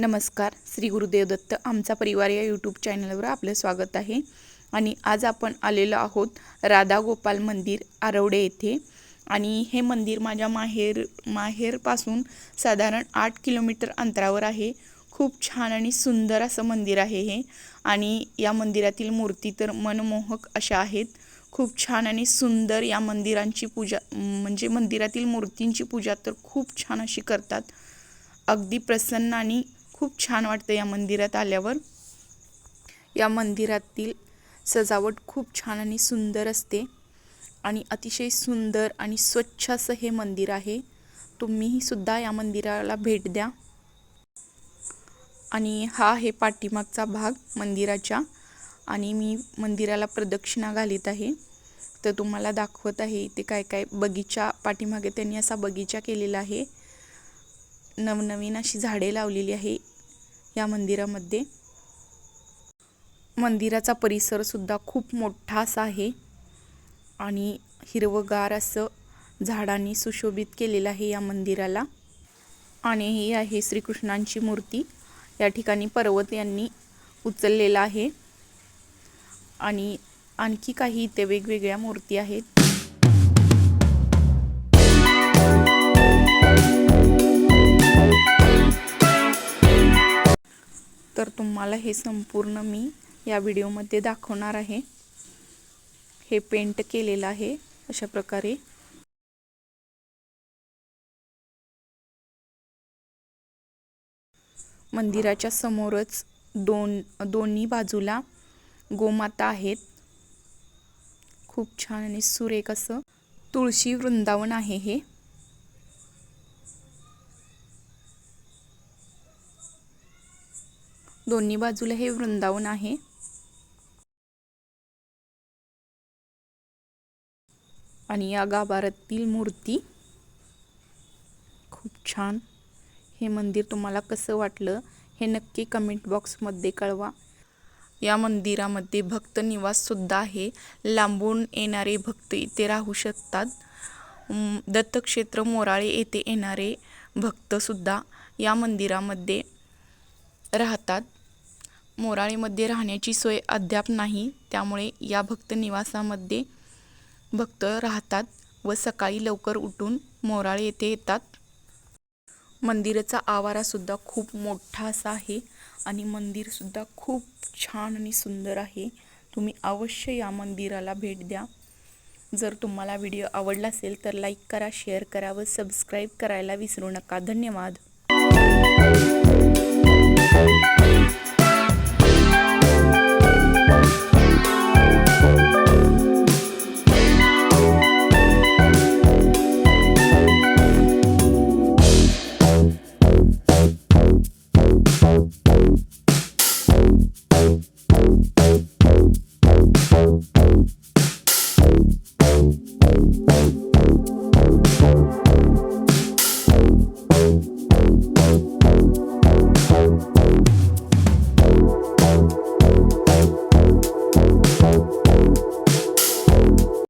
नमस्कार श्री गुरुदेव दत्त आमचा परिवार या यूट्यूब चॅनलवर आपलं स्वागत आहे. आणि आज आपण आलेलो आहोत राधा गोपाल मंदिर आरवडे येथे. आणि हे मंदिर माझ्या माहेर माहेरपासून साधारण आठ किलोमीटर अंतरावर आहे. खूप छान आणि सुंदर असं मंदिर आहे हे. आणि या मंदिरातील मूर्ती तर मनमोहक अशा आहेत. खूप छान आणि सुंदर या मंदिरांची पूजा म्हणजे मंदिरातील मूर्तींची पूजा तर खूप छान अशी करतात. अगदी प्रसन्न आणि खूप छान वाटतं या मंदिरात आल्यावर. या मंदिरातील सजावट खूप छान आणि सुंदर असते आणि अतिशय सुंदर आणि स्वच्छ असं हे मंदिर आहे. तुम्हीही सुद्धा या मंदिराला भेट द्या. आणि हा आहे पाठीमागचा भाग मंदिराच्या आणि मी मंदिराला प्रदक्षिणा घालीत आहे. तर तुम्हाला दाखवत आहे इथे काय काय बगीचा पाठीमागे त्यांनी असा बगीचा केलेला आहे. नवनवीन अशी झाडे लावलेली आहे. या मंदिरामध्ये. मंदिराचा परिसर सुद्धा खूप मोठा असा आहे. आणि हिरवगार असं झाडांनी सुशोभित केलेलं आहे या मंदिराला. आणि ही आहे श्रीकृष्णांची मूर्ती. या ठिकाणी पर्वत यांनी उचललेला आहे. आणि आणखी काही इथे वेगवेगळ्या मूर्ती आहेत. तुम्हाला हे संपूर्ण मी या व्हिडिओमध्ये दाखवणार आहे. हे पेंट केलेलं आहे अशा प्रकारे. मंदिराच्या समोरच दोन दोन्ही बाजूला गोमाता आहेत. खूप छान आणि सुरेख असं तुळशी वृंदावन आहे हे. दोन्ही बाजूला हे वृंदावन आहे. आणि या गाभारातील मूर्ती. खूप छान. हे मंदिर तुम्हाला कसं वाटलं हे नक्की कमेंट बॉक्समध्ये कळवा. या मंदिरामध्ये भक्त निवाससुद्धा आहे. लांबून येणारे भक्त इथे राहू शकतात. दत्तक्षेत्र मोराळे येथे येणारे भक्तसुद्धा या मंदिरामध्ये राहतात. मोराळेमध्ये राहण्याची सोय अद्याप नाही. त्यामुळे या भक्त निवासामध्ये भक्त राहतात व सकाळी लवकर उठून मोराळे येथे येतात. मंदिराचा आवारासुद्धा खूप मोठा असा आहे आणि मंदिरसुद्धा खूप छान आणि सुंदर आहे. तुम्ही अवश्य या मंदिराला भेट द्या. जर तुम्हाला व्हिडिओ आवडला असेल तर लाईक करा शेअर करा व सबस्क्राईब करायला विसरू नका. धन्यवाद. you